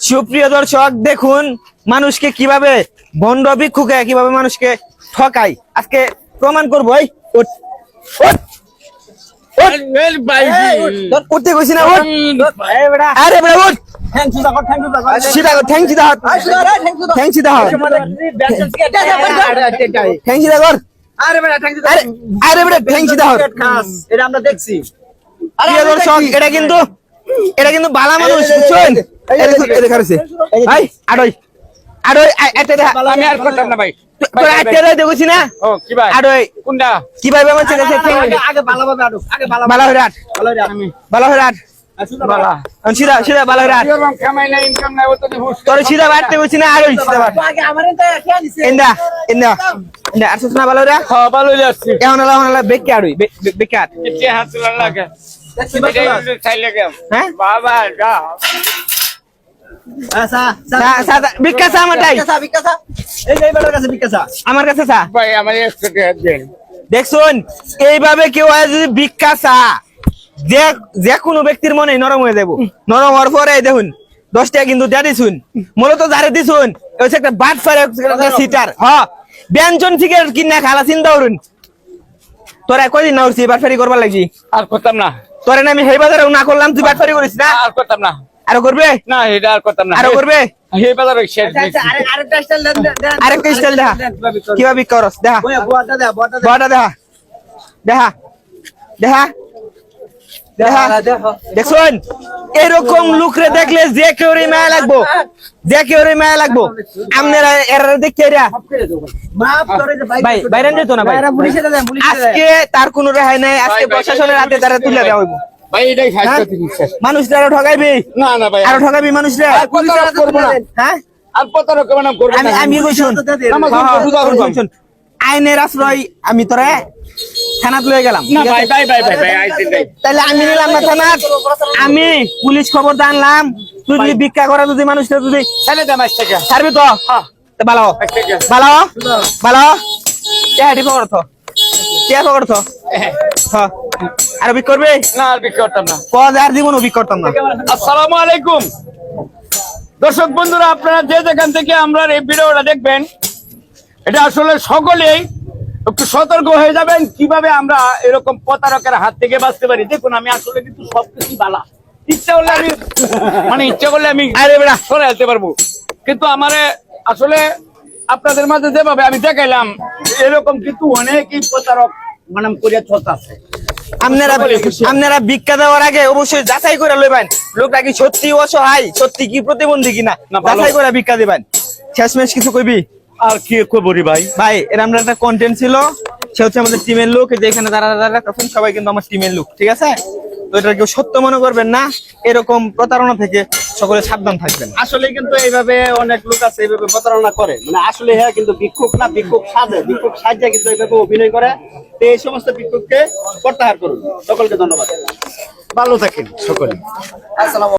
সুপ্রিয় দর্শক দেখুন মানুষকে কীভাবে ভণ্ড ভিক্ষুকে কীভাবে মানুষকে ঠকাই আজকে প্রমাণ করব উঠতে না আরে দর্শক এটা কিন্তু এটা কিন্তু বালা মানুষ বুঝছেন। ভাই আড়ই। আড়ই আমি আর করতাম না ভাই তোর দেখছি না? ও কি ভাই? আড়ই। কোনটা? কীভাবে আমার ছেলে ছেলে আগে আগে ভালোভাবে আটক আগে বালা রাট ভালো রে আমি বালা বালা। এখন সিধা সিধা বালা রাট বাট আমারে হয়ে লাগে কাছে আমার কাছে দেখছুন এইভাবে কেউ যদি ভিক্ষা চা যে যে কোনো ব্যক্তির মনে নরম হয়ে যাব। নরম হওয়ার পরে এই দেখুন দশ টাকা কিন্তু দিয়ে দিছুন। মূলত যারে দিছুন একটা বাট ফারে সিটার হ ব্যঞ্জন সিগারেট কিনা খালা চিন্তা করুন। তোরা কয়দিন না উঠছি বাটফারি করবার লাগছি? আর করতাম না। তোরে না আমি হেই বাজারে না করলাম তুই বাটফারি করিস না? আর করতাম না। আরও করবে? না এটা আর করতাম না। আরও করবে? এই বাজারে শেষ আচ্ছা আরে আরেকটা স্টাইল দেন দেন আরেকটা স্টাইল দেখা। কীভাবে করস? দেখা। বড়টা দেখা দেখা দেখা। দেখা। দেখো। দেখুন এরকম লুকরে দেখলে যে কেউ মায়া লাগবো। যে কেউ মায়া লাগবো। আপনারা এরা দেখে বাইরে যেত না ভাই। আজকে তার কোনো রেহাই নাই। আজকে প্রশাসনের হাতে তারা তুলে দেওয়া হইব। ভাই এটাই হ্যাঁ? ঠকাইবি না না ভাই আরও ঠকাবি মানুষরা? হ্যাঁ? আর প্রতারক করব আমি হ্যাঁ। আইনের আশ্রয় আমি তোরে থানাত লয়ে গেলাম। তাহলে আমি নিলাম না থানাত। আমি পুলিশ খবর আনলাম। তুই যদি ভিক্ষা করা যদি মানুষটা যদি ছাড়বি তো? ভালো ভালো ভালো পকড় তো কে পকড় তো আর বিক করবে? না আর বিক্রি করতাম না। আর জীবন বিক করতাম না। আসসালামু আলাইকুম। দর্শক বন্ধুরা আপনারা যে যেখান থেকে আমরা এই ভিডিওটা দেখবেন এটা আসলে সকলেই একটু সতর্ক হয়ে যাবেন। কীভাবে আমরা এরকম প্রতারকের হাত থেকে বাঁচতে পারি? দেখুন আমি আসলে কিন্তু সবকিছু বালা। ইচ্ছা করলে আমি মানে ইচ্ছা করলে আমি আরে বেড়া যেতে পারব। কিন্তু আমারে আসলে আপনাদের মাঝে যেভাবে আমি দেখাইলাম এরকম কিন্তু অনেকই প্রতারক মানে করিয়া আছে আপনারা আপনারা ভিক্ষা দেওয়ার আগে অবশ্যই যাচাই করে লইবেন। লোকটা কি সত্যি অসহায়? সত্যি কি প্রতিবন্ধী কিনা? যাচাই করে ভিক্ষা দিবেন। শেষমেশ কিছু কইবি? আর কি কবরি ভাই? ভাই এর আমরা একটা কন্টেন্ট ছিল সে হচ্ছে আমাদের টিমের লোক এই যে এখানে যারা যারা তখন সবাই কিন্তু আমার টিমের লোক ঠিক আছে? তো এটা কেউ সত্য মনে করবেন না এরকম প্রতারণা থেকে সকলে সাবধান থাকবেন। আসলে কিন্তু এইভাবে অনেক লোক আছে এইভাবে প্রতারণা করে। মানে আসলে হ্যাঁ কিন্তু ভিক্ষুক না ভিক্ষুক সাজে ভিক্ষুক সাজে কিন্তু এইভাবে অভিনয় করে। তো এই সমস্ত ভিক্ষুককে প্রত্যাহার করুন। সকলকে ধন্যবাদ। ভালো থাকেন সকলে। আসসালাম